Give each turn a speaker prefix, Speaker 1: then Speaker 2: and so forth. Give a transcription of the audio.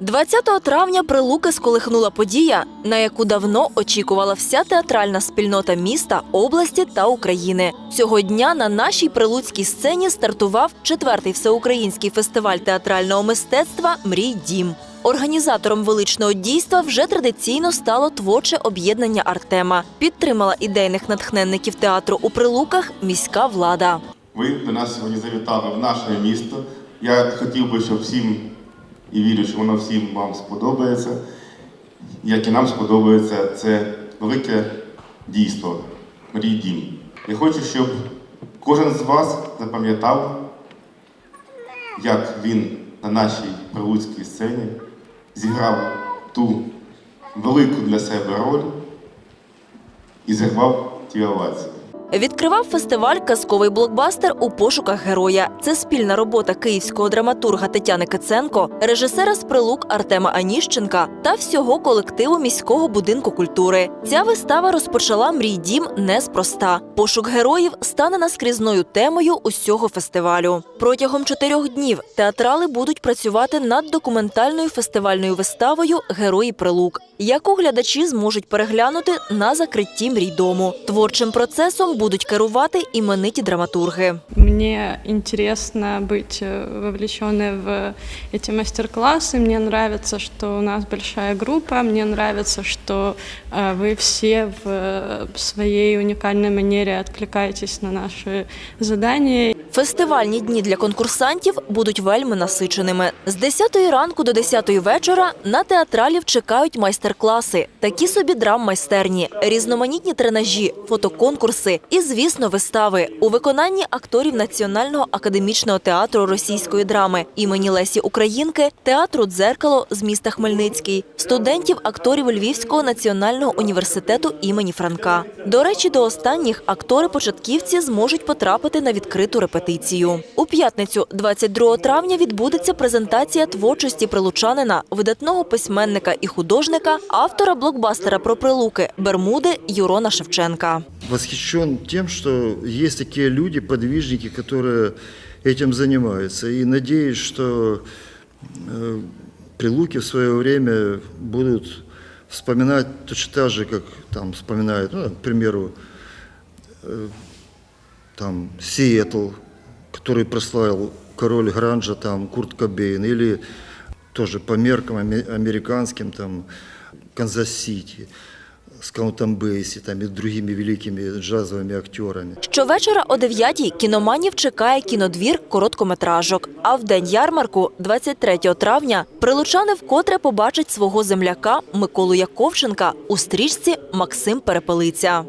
Speaker 1: 20 травня Прилуки сколихнула подія, на яку давно очікувала вся театральна спільнота міста, області та України. Цього дня на нашій прилуцькій сцені стартував четвертий всеукраїнський фестиваль театрального мистецтва Мрій Дім. Організатором величного дійства вже традиційно стало творче об'єднання Артема. Підтримала ідейних натхненників театру у Прилуках міська влада.
Speaker 2: Ви до нас сьогодні завітали в наше місто. Я хотів би, щоб всім і вірю, що воно всім вам сподобається. Як і нам сподобається це велике дійство Мрій Дім. Я хочу, щоб кожен з вас запам'ятав, як він на нашій прилуцькій сцені зіграв ту велику для себе роль і зірвав ті овації.
Speaker 1: Відкривав фестиваль казковий блокбастер у пошуках героя. Це спільна робота київського драматурга Тетяни Киценко, режисера з прилук Артема Аніщенка та всього колективу міського будинку культури. Ця вистава розпочала мрій дім неспроста. Пошук героїв стане наскрізною темою усього фестивалю. Протягом чотирьох днів театрали будуть працювати над документальною фестивальною виставою Герої прилук, яку глядачі зможуть переглянути на закритті мрійдому. Творчим процесом будуть керувати імениті драматурги.
Speaker 3: Мне интересно быть э, вовлеченной в эти мастер-классы. Мне нравится, что у нас большая группа. Мне нравится, что э, вы все в э, своей уникальной манере откликаетесь на наши задания.
Speaker 1: Фестивальні дні для конкурсантів будуть вельми насиченими. З 10 ранку до 10 вечора на театралів чекають майстер-класи, такі собі драм-майстерні, різноманітні тренажі, фотоконкурси і, звісно, вистави у виконанні акторів Національного академічного театру російської драми імені Лесі Українки, театру Дзеркало з міста Хмельницький, студентів акторів Львівського національного університету імені Франка. До речі, до останніх актори-початківці зможуть потрапити на відкриту репетицію У п'ятницю, 22 травня, відбудеться презентація творчості прилучанина, видатного письменника і художника, автора блокбастера про прилуки Бермуди Юрона Шевченка.
Speaker 4: восхищен тем, что есть такие люди, подвижники, которые этим занимаются. И надеюсь, что э, прилуки в свое время будут вспоминать точно так же, как там вспоминают, ну, к примеру, э, там Сиэтл, который прославил король Гранжа, там Курт Кобейн, или тоже по меркам американским, там Канзас-Сити, с Каунтом Бейси, там и другими великими джазовыми актерами.
Speaker 1: Щовечора о 9-й кіноманів чекає кінодвір короткометражок. А в день ярмарку, 23 травня, прилучани вкотре побачать свого земляка Миколу Яковченка у стрічці Максим Перепелиця.